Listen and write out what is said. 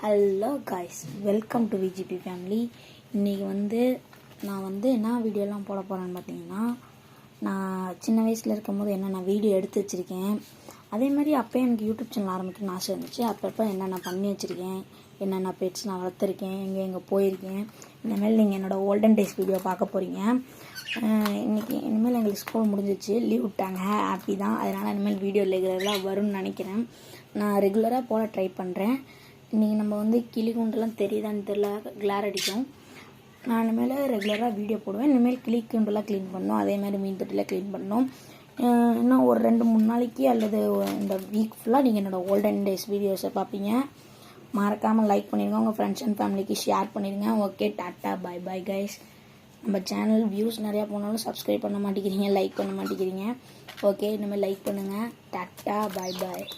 Hello guys welcome to VGP family இன்றைக்கி வந்து நான் வந்து என்ன வீடியோலாம் போட போகிறேன்னு பார்த்தீங்கன்னா நான் சின்ன வயசில் இருக்கும்போது என்னென்ன வீடியோ எடுத்து வச்சுருக்கேன். அதே மாதிரி அப்போயே எனக்கு யூடியூப் சேனல் ஆரம்பிக்கணும்னு ஆசை இருந்துச்சு. அப்பப்போ என்னென்ன பண்ணி வச்சுருக்கேன் என்னென்ன பெட்ஸ் நான் வளர்த்துருக்கேன் எங்கே எங்கே போயிருக்கேன். இனிமேல் நீங்கள் என்னோடய ஓல்டன் டேஸ் வீடியோ பார்க்க போகிறீங்க இன்றைக்கி இனிமேல் எங்களுக்கு ஸ்கூல் முடிஞ்சிச்சு லீவ் விட்டாங்க. ஹாப்பி தான். அதனால் இனிமேல் வீடியோ ரெகுலராக வரும்னு நினைக்கிறேன். நான் ரெகுலராக போட ட்ரை பண்ணுறேன் இன்றைக்கி நம்ம வந்து கிளி குண்டெல்லாம் தெரியுதான்னு தெரியல கிளார் அடிக்கும். நான் இனிமேல் ரெகுலராக வீடியோ போடுவேன். இனிமேல் கிளி குண்டெல்லாம் க்ளீன் பண்ணணும் அதே மாதிரி மீன் தொட்டிலாம் க்ளீன் பண்ணோம். இன்னும் ஒரு ரெண்டு மூணு நாளைக்கு அல்லது இந்த வீக் ஃபுல்லாக நீங்கள் என்னோடய ஓல்டன் டேஸ் வீடியோஸை பார்ப்பீங்க. மறக்காமல் லைக் பண்ணிடுங்க உங்கள் ஃப்ரெண்ட்ஸ் அண்ட் ஃபேமிலிக்கு ஷேர் பண்ணிடுங்க okay tata bye bye guys நம்ம சேனல் வியூஸ் நிறையா போனாலும் சப்ஸ்கிரைப் பண்ண மாட்டேங்கிறீங்க லைக் பண்ண மாட்டேங்கிறீங்க. ஓகே இனிமேல் லைக் பண்ணுங்கள் டாட்டா பை பாய்